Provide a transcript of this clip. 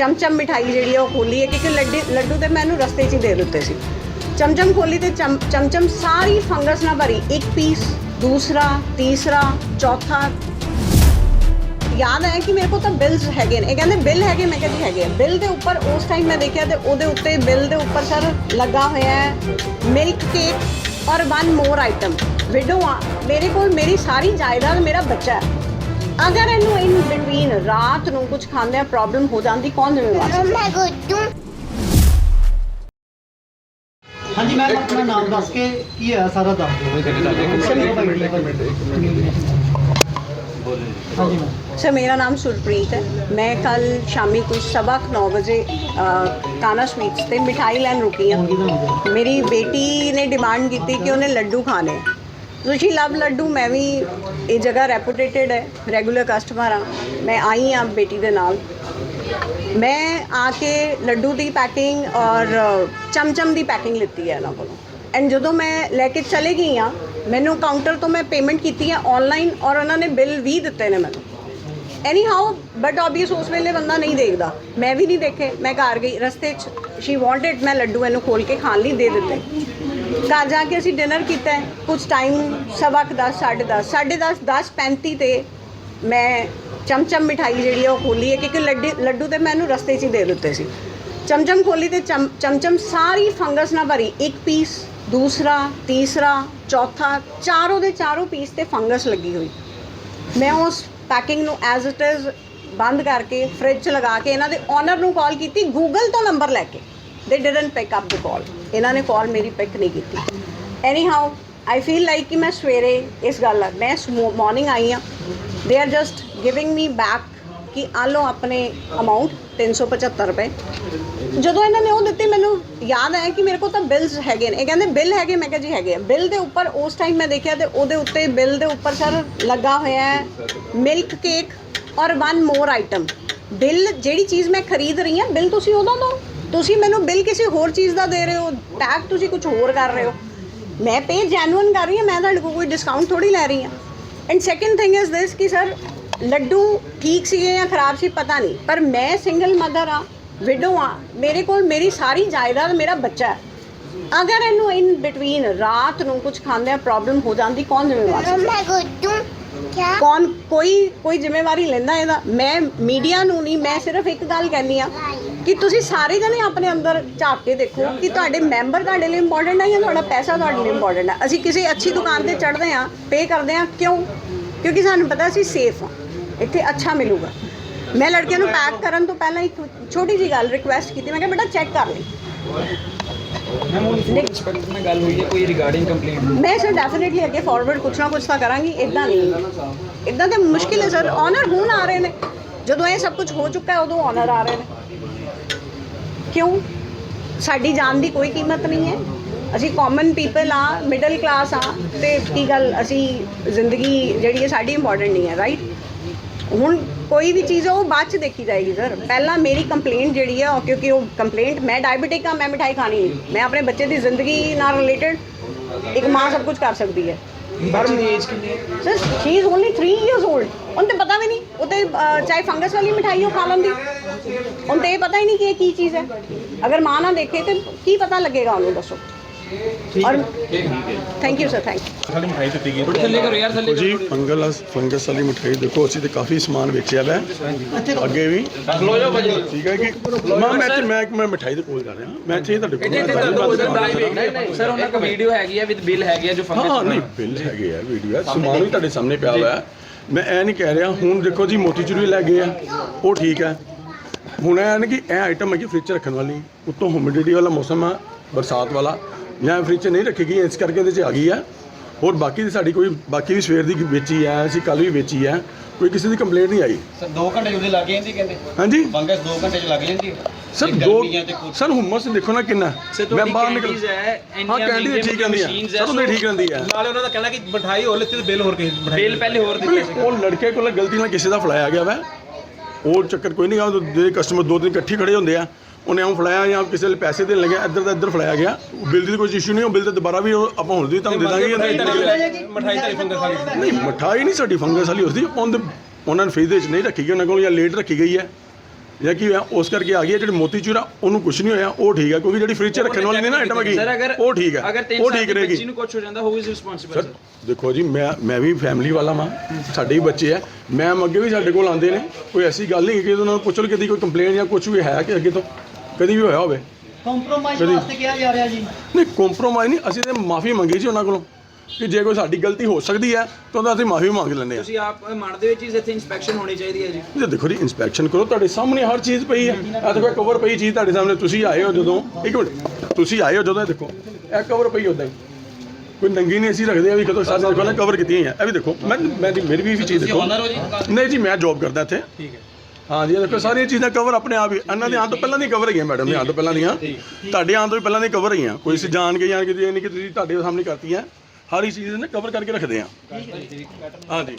ਚਮਚਮ ਮਿਠਾਈ ਜਿਹੜੀ ਆ ਉਹ ਖੋਲੀ ਹੈ, ਕਿਉਂਕਿ ਲੱਡੀ ਲੱਡੂ ਤੇ ਮੈਨੂੰ ਰਸਤੇ 'ਚ ਹੀ ਦੇ ਦਿੱਤੇ ਸੀ। ਚਮਚਮ ਖੋਲੀ ਤੇ ਚਮ- ਚਮਚਮ ਸਾਰੀ ਫੰਗਸ ਨਾਲ ਭਰੀ ਇੱਕ ਪੀਸ, ਦੂਸਰਾ, ਤੀਸਰਾ, ਚੌਥਾ। ਯਾਦ ਹੈ ਕਿ ਮੇਰੇ ਕੋਲ ਤਾਂ ਬਿਲਸ ਹੈਗੇ ਨੇ। ਇਹ ਕਹਿੰਦੇ ਬਿੱਲ ਹੈਗੇ, ਮੈਂ ਕਿਹਾ ਜੀ ਹੈਗੇ ਬਿੱਲ ਦੇ ਉੱਪਰ ਉਸ ਟਾਈਮ ਮੈਂ ਦੇਖਿਆ ਤੇ ਉਹਦੇ ਉੱਤੇ ਬਿੱਲ ਦੇ ਉੱਪਰ ਸਰ ਲੱਗਾ ਹੋਇਆ ਹੈ ਮਿਲਕ ਕੇਕ ਔਰ ਵਨ ਮੋਰ ਆਈਟਮ ਵਿਡੋ ਆ, ਮੇਰੇ ਕੋਲ ਮੇਰੀ ਸਾਰੀ ਜਾਇਦਾਦ ਮੇਰਾ ਬੱਚਾ ਹੈ। ਅਗਰ ਇਹਨੂੰ ਇਨ ਬਿਟਵੀਨ ਰਾਤ ਨੂੰ ਕੁਝ ਖਾਂਦੇ ਪ੍ਰੋਬਲਮ ਹੋ ਜਾਂਦੀ ਕੌਣ ਜ਼ਿੰਮੇਵਾਰ ਸੀ? ਮੈਂ ਗੁੱਡੂ ਹਾਂਜੀ ਮੈਮ ਆਪਣਾ ਨਾਮ ਦੱਸ ਕੇ ਕੀ ਹੈ ਸਾਰਾ ਦੱਸ ਦਿਓ। ਹਾਂਜੀ ਸਰ ਮੇਰਾ ਨਾਮ ਸੁਰਪ੍ਰੀਤ ਹੈ। ਮੈਂ ਕੱਲ ਸ਼ਾਮੀ ਕੁਝ ਸਵਾ ਕੁ ਨੌ ਵਜੇ ਅ, ਕਾਨਾ ਸਵੀਟਸ ਤੇ ਮਿਠਾਈ ਲੈਣ ਰੁਕੀ ਹਾਂ। ਮੇਰੀ ਬੇਟੀ ਨੇ ਡਿਮਾਂਡ ਕੀਤੀ ਕਿ ਉਹਨੇ ਲੱਡੂ ਖਾਣੇ। ਤੁਸੀਂ ਲਵ ਲੱਡੂ ਮੈਂ ਵੀ ਇਹ ਜਗ੍ਹਾ ਰੈਪੂਟੇਟਡ ਹੈ ਰੈਗੂਲਰ ਕਸਟਮਰ ਆ ਮੈਂ ਆਈ ਹਾਂ ਬੇਟੀ ਦੇ ਨਾਲ। ਮੈਂ ਆ ਕੇ ਲੱਡੂ ਦੀ ਪੈਕਿੰਗ ਔਰ ਚਮਚਮ ਦੀ ਪੈਕਿੰਗ ਲਿੱਤੀ ਹੈ ਇਹਨਾਂ ਕੋਲੋਂ। ਐਂਡ ਜਦੋਂ ਮੈਂ ਲੈ ਕੇ ਚਲੇ ਗਈ ਆ ਮੈਨੂੰ ਕਾਊਂਟਰ ਤੋਂ ਮੈਂ ਪੇਮੈਂਟ ਕੀਤੀ ਹੈ ਆਨਲਾਈਨ ਔਰ ਉਹਨਾਂ ਨੇ ਬਿੱਲ ਵੀ ਦਿੱਤੇ ਨੇ ਮੈਨੂੰ। ਐਨੀ ਹਾਊ ਬਟ ਆਬਵੀਅਸ ਉਸ ਵੇਲੇ ਬੰਦਾ ਨਹੀਂ ਦੇਖਦਾ। ਮੈਂ ਵੀ ਨਹੀਂ ਦੇਖੇ। ਮੈਂ ਘਰ ਗਈ, ਰਸਤੇ 'ਚ। ਸ਼ੀ ਵਾਂਟਡ ਮੈਂ ਲੱਡੂ ਇਹਨੂੰ ਖੋਲ ਕੇ ਖਾਣ ਲਈ ਦੇ ਦਿੱਤੇ। ਘਰ ਜਾ ਕੇ ਅਸੀਂ ਡਿਨਰ ਕੀਤਾ ਹੈ। ਕੁਝ ਟਾਈਮ ਸਵਾ ਕੁ ਦਸ, ਸਾਢੇ 10 ਸਾਢੇ 10 ਦਸ 35 ਤੇ ਮੈਂ ਚਮਚਮ ਮਿਠਾਈ ਜਿਹੜੀ ਆ ਉਹ ਖੋਲੀ ਹੈ ਕਿਉਂਕਿ ਲੱਡੇ ਲੱਡੂ ਤੇ ਮੈਨੂੰ ਰਸਤੇ 'ਚ ਹੀ ਦੇ ਦਿੱਤੇ ਸੀ ਚਮਚਮ ਖੋਲੀ ਤੇ ਚਮ- ਚਮਚਮ ਸਾਰੀ ਫੰਗਸ ਨਾਲ ਭਰੀ ਇੱਕ ਪੀਸ ਦੂਸਰਾ ਤੀਸਰਾ ਚੌਥਾ ਚਾਰੋਂ ਦੇ ਚਾਰੋਂ ਪੀਸ ਤੇ ਫੰਗਸ ਲੱਗੀ ਹੋਈ ਮੈਂ ਉਸ ਪੈਕਿੰਗ ਨੂੰ ਐਜ਼ ਇਟ ਇਜ਼ ਬੰਦ ਕਰਕੇ ਫ੍ਰਿਜ 'ਚ ਲਗਾ ਕੇ ਇਹਨਾਂ ਦੇ ਓਨਰ ਨੂੰ ਕਾਲ ਕੀਤੀ ਗੂਗਲ ਤੋਂ ਨੰਬਰ ਲੈ ਕੇ ਦੇ didn't pick up the call ਇਹਨਾਂ ਨੇ ਕਾਲ ਮੇਰੀ ਪਿਕ ਨਹੀਂ ਕੀਤੀ। ਐਨੀ ਹਾਊ ਆਈ ਫੀਲ ਲਾਈਕ ਕਿ ਮੈਂ ਸਵੇਰੇ ਇਸ ਗੱਲ ਆ ਮੈਂ ਮਾਰਨਿੰਗ ਆਈ ਆ they are just giving me back ਕਿ ਆ ਲਓ ਆਪਣੇ ਅਮਾਉਂਟ 375 ਰੁਪਏ। ਜਦੋਂ ਇਹਨਾਂ ਨੇ ਉਹ ਦਿੱਤੇ, ਮੈਨੂੰ ਯਾਦ ਆਇਆ ਕਿ ਮੇਰੇ ਕੋਲ ਤਾਂ ਬਿਲਸ ਹੈਗੇ ਨੇ। ਇਹ ਕਹਿੰਦੇ ਬਿੱਲ ਹੈਗੇ, ਮੈਂ ਕਿਹਾ ਜੀ ਹੈਗੇ ਆ। ਬਿੱਲ ਦੇ ਉੱਪਰ ਉਸ ਟਾਈਮ ਮੈਂ ਦੇਖਿਆ ਤੇ ਉਹਦੇ ਉੱਤੇ ਬਿੱਲ ਦੇ ਉੱਪਰ ਸਰ ਲੱਗਾ ਹੋਇਆ ਹੈ ਮਿਲਕ ਕੇਕ ਔਰ ਵਨ ਮੋਰ ਆਈਟਮ ਬਿੱਲ ਜਿਹੜੀ ਚੀਜ਼ ਮੈਂ ਖਰੀਦ ਰਹੀ ਹਾਂ ਬਿੱਲ ਤੁਸੀਂ ਉਦੋਂ ਦੋ ਤੁਸੀਂ ਮੈਨੂੰ ਬਿੱਲ ਕਿਸੇ ਹੋਰ ਚੀਜ਼ ਦਾ ਦੇ ਰਹੇ ਹੋ? ਟੈਗ ਤੁਸੀਂ ਕੁਝ ਹੋਰ ਕਰ ਰਹੇ ਹੋ? ਮੈਂ ਪੇ ਜੈਨੂਇਨ ਕਰ ਰਹੀ ਹਾਂ ਮੈਂ ਤੁਹਾਡੇ ਕੋਲ ਕੋਈ ਡਿਸਕਾਊਂਟ ਥੋੜੀ ਲੈ ਰਹੀ ਹਾਂ। And second thing is this ਕਿ ਸਰ ਲੱਡੂ ਠੀਕ ਸੀਗੇ ਜਾਂ ਖਰਾਬ ਸੀ ਪਤਾ ਨਹੀਂ ਪਰ ਮੈਂ ਸਿੰਗਲ ਮਦਰ ਆ ਵਿਡੋ ਆ ਮੇਰੇ ਕੋਲ ਮੇਰੀ ਸਾਰੀ ਜਾਇਦਾਦ ਮੇਰਾ ਬੱਚਾ ਹੈ। ਅਗਰ ਇਹਨੂੰ ਇਨ ਬਿਟਵੀਨ ਰਾਤ ਨੂੰ ਕੁਝ ਖਾਂਦੇ ਪ੍ਰੋਬਲਮ ਹੋ ਜਾਂਦੀ ਕੌਣ ਜ਼ਿੰਮੇਵਾਰ? ਮੈਂ ਕਿਆ? ਕੌਣ ਕੋਈ ਕੋਈ ਜ਼ਿੰਮੇਵਾਰੀ ਲੈਂਦਾ ਇਹਦਾ? ਮੈਂ ਮੀਡੀਆ ਨੂੰ ਨਹੀਂ ਮੈਂ ਸਿਰਫ ਇੱਕ ਗੱਲ ਕਹਿੰਦੀ ਆ ਕਿ ਤੁਸੀਂ ਸਾਰੇ ਜਣੇ ਆਪਣੇ ਅੰਦਰ ਝਾਕ ਕੇ ਦੇਖੋ ਕਿ ਤੁਹਾਡੇ ਮੈਂਬਰ ਤੁਹਾਡੇ ਲਈ ਇੰਪੋਰਟੈਂਟ ਹੈ ਜਾਂ ਤੁਹਾਡਾ ਪੈਸਾ ਤੁਹਾਡੇ ਲਈ ਇੰਪੋਰਟੈਂਟ ਹੈ ਅਸੀਂ ਕਿਸੇ ਅੱਛੀ ਦੁਕਾਨ ਤੇ ਚੜ੍ਹਦੇ ਆ ਪੇ ਕਰਦੇ ਆ ਕਿਉਂ? ਕਿਉਂਕਿ ਸਾਨੂੰ ਪਤਾ ਅਸੀਂ ਸੇਫ ਆ ਇੱਥੇ ਅੱਛਾ ਮਿਲੂਗਾ। ਮੈਂ ਲੜਕਿਆਂ ਨੂੰ ਪੈਕ ਕਰਨ ਤੋਂ ਪਹਿਲਾਂ ਇੱਕ ਛੋਟੀ ਜੀ ਗੱਲ ਰਿਕੁਐਸਟ ਕੀਤੀ। ਮੈਂ ਕਿਹਾ ਬੇਟਾ ਚੈੱਕ ਕਰ ਲਈ। ਮੈਂ ਸਰ ਡੈਫੀਨਿਟਲੀ ਅੱਗੇ ਫਾਰਵਰਡ ਕੁਛ ਨਾ ਕੁਛ ਤਾਂ ਕਰਾਂਗੀ। ਇਦਾਂ ਨਹੀਂ। ਇਦਾਂ ਤੇ ਮੁਸ਼ਕਿਲ ਹੈ ਸਰ ਆਨਰ ਹੁਣ ਆ ਰਹੇ ਨੇ। ਜਦੋਂ ਇਹ ਸਭ ਕੁਝ ਹੋ ਚੁੱਕਾ ਹੈ ਉਦੋਂ ਆਨਰ ਆ ਰਹੇ ਨੇ। ਕਿਉਂ? ਸਾਡੀ ਜਾਨ ਦੀ ਕੋਈ ਕੀਮਤ ਨਹੀਂ ਹੈ। ਅਸੀਂ ਕਾਮਨ ਪੀਪਲ ਆ ਮਿਡਲ ਕਲਾਸ ਆ ਤੇ ਕੀ ਗੱਲ ਅਸੀਂ ਜ਼ਿੰਦਗੀ ਜਿਹੜੀ ਹੈ ਸਾਡੀ ਇੰਪੋਰਟੈਂਟ ਨਹੀਂ ਹੈ ਰਾਈਟ ਹੁਣ ਕੋਈ ਵੀ ਚੀਜ਼ ਉਹ ਬਾਅਦ ਚ ਦੇਖੀ ਜਾਏਗੀ ਸਰ ਪਹਿਲਾਂ ਮੇਰੀ ਕੰਪਲੇਂਟ ਜਿਹੜੀ ਉਹ ਕਿਉਂਕਿ ਉਹ ਕੰਪਲੇਂਟ ਮੈਂ ਡਾਇਬੀਟਿਕ ਆ ਮੈਂ ਮਿਠਾਈ ਖਾਣੀ ਨਹੀਂ। ਮੈਂ ਆਪਣੇ ਬੱਚੇ ਦੀ ਜ਼ਿੰਦਗੀ ਨਾਲ ਰਿਲੇਟਡ ਇੱਕ ਮਾਂ ਸਭ ਕੁਝ ਕਰ ਸਕਦੀ ਹੈ। Sir she is only 3 years old ਉਹਨੂੰ ਤੇ ਪਤਾ ਵੀ ਨਹੀਂ ਉਹ ਤੇ ਅਹ, ਚਾਹੇ ਫੰਗਸ ਵਾਲੀ ਮਿਠਾਈ ਉਹ ਖਾ ਲੈਂਦੀ। ਉਹਨੂੰ ਤੇ ਇਹ ਪਤਾ ਹੀ ਨਹੀਂ ਕਿ ਇਹ ਕੀ ਚੀਜ਼ ਹੈ। ਅਗਰ ਮਾਂ ਨਾ ਦੇਖੇ ਤੇ ਕੀ ਪਤਾ ਲੱਗੇਗਾ ਉਹਨੂੰ ਦੱਸੋ। ਔਰ thank you sir thank you ਖਾਲੀ ਮਿਠਾਈ ਦਿੱਤੀ ਗਈ ਥੋੜੀ ਥੱਲੇ ਕਰੋ ਯਾਰ ਥੱਲੇ ਜੀ ਫੰਗਸ ਫੰਗਸ ਵਾਲੀ ਮਿਠਾਈ ਦੇਖੋ ਅਸੀਂ ਤੇ ਕਾਫੀ ਸਮਾਨ ਵੇਚਿਆ ਵੈ। ਅੱਗੇ ਵੀ। ਖਲੋ ਜਾਓ ਭਾਜੀ। ਠੀਕ ਹੈ ਕਿ ਮੈਂ ਮੈਂ ਮੈਂ ਮੈਂ ਮਿਠਾਈ ਦੇ ਕੋਲ ਕਰ ਰਿਹਾ। ਮੈਂ ਇੱਥੇ ਤੁਹਾਡੇ ਕੋਲ ਸਰ ਉਹਨਾਂ ਕੋਲ ਵੀਡੀਓ ਹੈਗੀ ਹੈ ਵਿਦ ਬਿੱਲ ਹੈਗੀ ਹੈ ਜੋ ਹਾਂ ਹਾਂ ਨਹੀਂ ਬਿੱਲ ਹੈਗੇ ਆ ਵੀਡੀਓ ਹੈ ਸਮਾਨ ਵੀ ਤੁਹਾਡੇ ਸਾਹਮਣੇ ਪਿਆ ਹੋਇਆ। ਹੈ ਮੈਂ ਐ ਨਹੀਂ ਕਹਿ ਰਿਹਾ ਹੁਣ ਦੇਖੋ ਜੀ ਮੋਤੀਚੂਰ ਵੀ ਲੈ ਗਏ ਆ। ਉਹ ਠੀਕ ਹੈ। ਹੁਣ ਇਹ ਨਾ ਕਿ ਇਹ ਆਈਟਮ ਹੈਗੀ ਫ੍ਰਿਜ 'ਚ ਰੱਖਣ ਵਾਲੀ। ਉੱਤੋਂ ਹਿਊਮਿਡਿਟੀ ਵਾਲਾ ਮੌਸਮ ਆ ਬਰਸਾਤ ਵਾਲਾ। ਜਾਂ ਫ੍ਰਿਜ 'ਚ ਨਹੀਂ ਰੱਖੀ ਗਈ ਇਸ ਕਰਕੇ ਇਹਦੇ 'ਚ ਆ ਗਈ ਆ। ਹੋਰ ਬਾਕੀ ਦੀ ਸਾਡੀ ਕੋਈ ਬਾਕੀ ਵੀ ਸਵੇਰ ਦੀ ਵੇਚੀ ਆ ਅਸੀਂ ਕੱਲ ਵੀ ਵੇਚੀ ਆ। ਕੋਈ ਕਿਸੇ ਦੀ ਕੰਪਲੇਂਟ ਨਹੀਂ ਆਈ। ਸਰ 2 ਘੰਟੇ ਉਹਦੇ ਲੱਗ ਜਾਂਦੀ ਕਹਿੰਦੇ। ਹਾਂਜੀ? ਫੰਗਸ 2 ਘੰਟੇ ਚ ਲੱਗ ਜਾਂਦੀ ਸਰ ਦੋ ਸਰ ਹੁਮਸ ਦੇਖੋ ਨਾ ਕਿੰਨਾ। ਮੈਂ ਬਾਹਰ ਨਿਕਲ ਹੈ ਹਾਂ ਕੈਂਡੀ ਠੀਕ ਰਹਿੰਦੀ ਆ ਸਰ ਉਹਦੇ ਠੀਕ ਰਹਿੰਦੀ ਆ ਨਾਲੇ ਉਹਨਾਂ ਦਾ ਕਹਿਣਾ ਕਿ ਮਠਾਈ ਹੋਰ ਲਿੱਤੀ ਤੇ ਬਿੱਲ ਹੋਰ ਕਿਸੇ ਬਿੱਲ ਪਹਿਲੇ ਹੋਰ ਦਿੱਤੇ ਬਿਲਕੁਲ ਉਹ ਲੜਕੇ ਕੋਲ ਗਲਤੀ ਨਾਲ ਕਿਸੇ ਦਾ ਫੜਾਇਆ ਗਿਆ ਵਾ। ਉਹ ਚੱਕਰ ਕੋਈ ਨਹੀਂ ਗਾ ਜਿਹੜੇ ਕਸਟਮਰ ਦੋ ਦਿਨ ਇਕੱਠੇ ਖੜੇ ਹੁੰਦੇ ਆ ਉਹਨੇ ਆਉਂ ਫੜਾਇਆ ਜਾਂ ਕਿਸੇ ਲਈ ਪੈਸੇ ਦੇਣ ਲੱਗਿਆ ਇੱਧਰ ਦਾ ਇੱਧਰ ਫੜਾਇਆ ਗਿਆ। ਬਿੱਲ ਦੀ ਕੋਈ ਇਸ਼ੂ ਨਹੀਂ ਉਹ ਬਿੱਲ ਤੇ ਦੁਬਾਰਾ ਵੀ ਉਹ ਆਪਾਂ ਹੁਣ ਦੀ ਤੁਹਾਨੂੰ ਦੇ ਦਾਂਗੇ। ਮਠਾਈ ਤਾਂ ਫੰਗਸ ਵਾਲੀ ਨਹੀਂ ਮਠਾਈ ਨਹੀਂ ਸਾਡੀ ਫੰਗਸ ਵਾਲੀ ਉਸਦੀ ਉਹਦੇ ਉਹਨਾਂ ਨੇ ਫ੍ਰਿਜ ਦੇ ਵਿੱਚ ਨਹੀਂ ਰੱਖੀ ਗਈ ਉਹਨਾਂ ਕੋਲ ਜਾਂ ਲੇਟ ਰੱਖੀ ਗਈ ਹੈ। ਜਾਂ ਕੀ ਹੋਇਆ? ਉਸ ਕਰਕੇ ਆ ਗਈ ਹੈ ਜਿਹੜੀ ਮੋਤੀਚੂਰ ਆ ਉਹਨੂੰ ਕੁਝ ਨਹੀਂ ਹੋਇਆ ਉਹ ਠੀਕ ਹੈ ਕਿਉਂਕਿ ਜਿਹੜੀ ਫ੍ਰਿਜ 'ਚ ਰੱਖਣ ਵਾਲੀ ਨਹੀਂ ਨਾ ਆਈਟਮ ਹੈਗੀ ਸਰ ਅਗਰ ਉਹ ਠੀਕ ਹੈ ਅਗਰ 3 ਉਹ ਸਾਲ ਠੀਕ ਦੀ ਰਹੇਗੀ। ਬੱਚੀ ਨੂੰ ਕੁਝ ਹੋ ਜਾਂਦਾ ਹੂ ਇਜ਼ ਰਿਸਪੌਂਸਿਬਲ ਸਰ ਦੇਖੋ ਜੀ ਮੈਂ ਮੈਂ ਵੀ ਫੈਮਿਲੀ ਵਾਲਾ ਮਾਂ ਸਾਡੇ ਵੀ ਬੱਚੇ ਆ ਮੈਂ ਅੱਗੇ ਵੀ ਸਾਡੇ ਕੋਲ ਆਉਂਦੇ ਨੇ ਕੋਈ ਐਸੀ ਗੱਲ ਨਹੀਂ ਕਿ ਉਹਨਾਂ ਨੂੰ ਪੁੱਛ ਕਦੀ ਕੋਈ ਕੰਪਲੇਨ ਜਾਂ ਕੁਝ ਵੀ ਹੈ ਕਿ ਅੱਗੇ ਤੋਂ ਕਦੀ ਵੀ ਹੋਇਆ ਹੋਵੇ। ਕੰਪਰੋਮਾਈਜ਼ ਵਾਸਤੇ ਕਿਹਾ ਜਾ ਰਿਹਾ ਜੀ। ਨਹੀਂ ਕੰਪਰੋਮਾਈਜ਼ ਨਹੀਂ ਅਸੀਂ ਤੇ ਮਾਫੀ ਮੰਗੀ ਜੀ ਉਹਨਾਂ ਕੋਲੋਂ। ਕਿ ਜੇ ਕੋਈ ਸਾਡੀ ਗਲਤੀ ਹੋ ਸਕਦੀ ਹੈ ਤਾਂ ਉਹਦਾ ਅਸੀਂ ਮਾਫੀ ਮੰਗ ਲੈਂਦੇ ਹਾਂ। ਤੁਸੀਂ ਆਪ ਮੰਨਦੇ ਹੋ ਚੀਜ਼ ਇੱਥੇ ਇਨਸਪੈਕਸ਼ਨ ਹੋਣੀ ਚਾਹੀਦੀ ਹੈ ਜੀ। ਦੇਖੋ ਜੀ ਇਨਸਪੈਕਸ਼ਨ ਕਰੋ ਤੁਹਾਡੇ ਸਾਹਮਣੇ ਹਰ ਚੀਜ਼ ਪਈ ਹੈ। ਇਹ ਦੇਖੋ ਕਵਰ ਪਈ ਚੀਜ਼ ਤੁਹਾਡੇ ਸਾਹਮਣੇ ਤੁਸੀਂ ਆਏ ਹੋ ਜਦੋਂ ਇੱਕ ਮਿੰਟ ਤੁਸੀਂ ਆਏ ਹੋ ਜਦੋਂ ਇਹ ਦੇਖੋ ਇਹ ਕਵਰ ਪਈ ਉਦਾਂ ਹੀ। ਕੋਈ ਨੰਗੀ ਨਹੀਂ ਅਸੀਂ ਰੱਖਦੇ ਆ ਵੀ ਕਦੋਂ ਸਾਰੇ ਦੇਖੋ ਨਾ ਕਵਰ ਕੀਤੀਆਂ ਹੋਈਆਂ। ਇਹ ਵੀ ਦੇਖੋ ਮੈਂ ਮੈਂ ਜੀ ਮੇਰੀ ਵੀ ਇਹ ਚੀਜ਼ ਦੇਖੋ। ਨਹੀਂ ਜੀ ਮੈਂ ਜੌਬ ਕਰਦਾ ਇੱਥੇ। ਠੀਕ ਹੈ। ਹਾਂ ਜੀ ਇਹ ਦੇਖੋ ਸਾਰੀਆਂ ਚੀਜ਼ਾਂ ਕਵਰ ਆਪਣੇ ਆਪ ਹੀ ਇਹਨਾਂ ਦੇ ਆਉਣ ਤੋਂ ਪਹਿਲਾਂ ਦੀ ਕਵਰ ਹੈਗੀਆਂ ਮੈਡਮ ਦੇ ਆਉਣ ਤੋਂ ਪਹਿਲਾਂ ਦੀਆਂ। ਤੁਹਾਡੇ ਆਉਣ ਤੋਂ ਵੀ ਪਹਿਲਾਂ ਦੀ ਕਵਰ ਹੈਗੀਆਂ। ਕੋਈ ਅਸੀਂ ਜਾਣ ਕੇ ਜਾਣ ਕੇ ਇਹ ਨਹੀਂ ਕਿ ਤੁਸੀਂ ਤੁਹਾਡੇ ਸਾਹਮਣੇ ਕਰਤੀਆਂ। ਹਰ ਇੱਕ ਚੀਜ਼ ਨੇ ਕਵਰ ਕਰਕੇ ਰੱਖਦੇ ਆ। ਹਾਂ ਜੀ